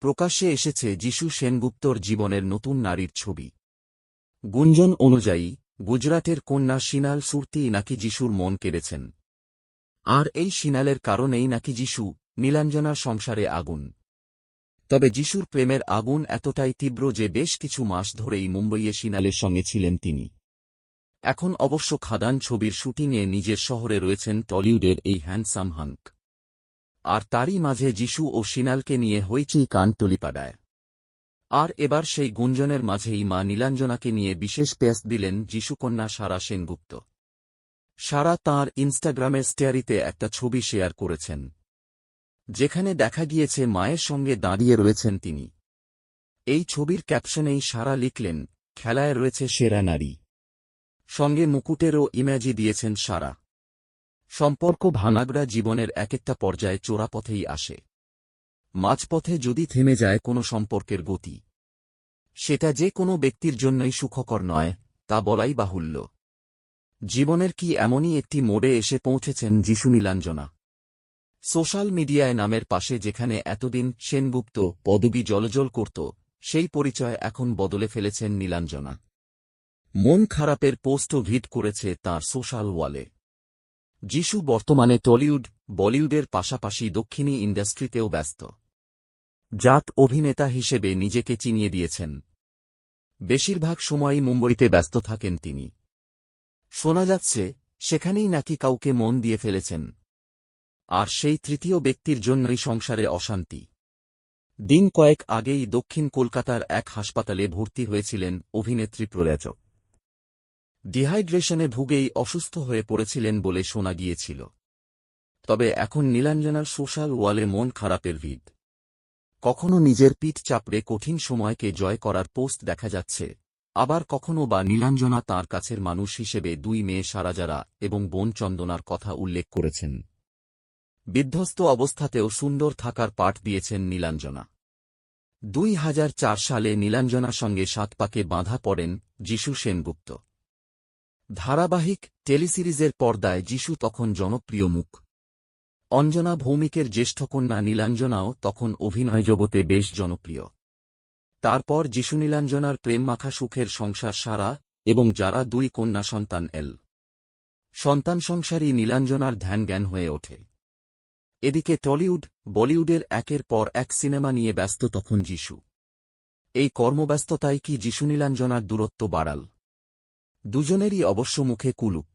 প্রকাশ্যে এসেছে যিশু সেনগুপ্তর জীবনের নতুন নারীর ছবি। গুঞ্জন অনুযায়ী, গুজরাটের কন্যা সিনাল সুরতি নাকি যিশুর মন কেড়েছেন। আর এই সিনালের কারণেই নাকি যিশু নীলাঞ্জনার সংসারে আগুন। তবে যিশুর প্রেমের আগুন এতটাই তীব্র যে বেশ কিছু মাস ধরেই মুম্বইয়ে সিনালের সঙ্গে ছিলেন তিনি। এখন অবশ্য খাদান ছবির শুটিংয়ে নিজের শহরে রয়েছেন টলিউডের এই হ্যান্ডসাম হাঙ্ক। আর তারই মাঝে যিশু ও সিনালকে নিয়ে হইচই কান টলিপাড়ায় আর এবার সেই গুঞ্জনের মাঝেই মা নীলাঞ্জনাকে নিয়ে বিশেষ পেস দিলেন যিশুকন্যা সারা সেনগুপ্ত। সারা তাঁর ইনস্টাগ্রামের স্টেয়ারিতে একটা ছবি শেয়ার করেছেন। যেখানে দেখা গিয়েছে মায়ের সঙ্গে দাঁড়িয়ে রয়েছেন তিনি। এই ছবির ক্যাপশনেই সারা লিখলেন, খেলায় রয়েছে সেরা নারী। সঙ্গে মুকুটেরও ইমেজি দিয়েছেন সারা। সম্পর্ক ভাঙাগড়া জীবনের এক একটা পর্যায়ে চোরাপথেই আসে। মাঝপথে যদি থেমে যায় কোনো সম্পর্কের গতি। সেটা যে কোনো ব্যক্তির জন্যই সুখকর নয়, তা বলাই বাহুল্য। জীবনের কি এমনই একটি মোড়ে এসে পৌঁছেছেন যিশু নীলাঞ্জনা? সোশ্যাল মিডিয়ায় নামের পাশে যেখানে এতদিন সেনগুপ্ত পদবী জলজল করত, সেই পরিচয় এখন বদলে ফেলেছেন নীলাঞ্জনা। মন খারাপের পোস্টও ভিট করেছে তার সোশ্যাল ওয়ালে। যিশু বর্তমানে টলিউড, বলিউডের পাশাপাশি দক্ষিণী ইন্ডাস্ট্রিতেও ব্যস্ত। জাত অভিনেতা হিসেবে নিজেকে চিনিয়ে দিয়েছেন। বেশিরভাগ সময়ই মুম্বইতে ব্যস্ত থাকেন তিনি। শোনা যাচ্ছে, সেখানেই নাকি কাউকে মন দিয়ে ফেলেছেন। আর সেই তৃতীয় ব্যক্তির জন্যই সংসারে অশান্তি। দিন কয়েক আগেই দক্ষিণ কলকাতার এক হাসপাতালে ভর্তি হয়েছিলেন অভিনেত্রী প্রয়াচক ডিহাইড্রেশনে ভুগেই অসুস্থ হয়ে পড়েছিলেন বলে শোনা গিয়েছিল। তবে এখন নীলাঞ্জনার সোশ্যাল ওয়ালে মন খারাপের ভিড় কখনো নিজের পিঠ চাপড়ে কঠিন সময়কে জয় করার পোস্ট দেখা যাচ্ছে, আবার কখনো বা নীলাঞ্জনা তাঁর কাছের মানুষ হিসেবে দুই মেয়ে সারাজারা এবং বোন চন্দনার কথা উল্লেখ করেছেন। বিধ্বস্ত অবস্থাতেও সুন্দর থাকার পাঠ দিয়েছেন নীলাঞ্জনা। দুই হাজার চার সালে নীলাঞ্জনার সঙ্গে সাত পাকে বাঁধা পড়েন যিশু সেনগুপ্ত। ধারাবাহিক টেলিসিরিজের পর্দায় যিশু তখন জনপ্রিয় মুখ। অঞ্জনা ভৌমিকের জ্যেষ্ঠ কন্যা নীলাঞ্জনাও তখন অভিনয় জগতে বেশ জনপ্রিয়। তারপর যিশু নীলাঞ্জনার প্রেম মাখা সুখের সংসার সারা এবং যারা দুই কন্যা সন্তান এল। সন্তান সংসারই নীলাঞ্জনার ধ্যান জ্ঞান হয়ে ওঠে। এদিকে টলিউড, বলিউডের একের পর এক সিনেমা নিয়ে ব্যস্ত তখন যিশু। এই কর্মব্যস্ততায় কি যিশু নীলাঞ্জনার দূরত্ব বাড়াল? দুজনেরই অবশ্য মুখে কুলুপ।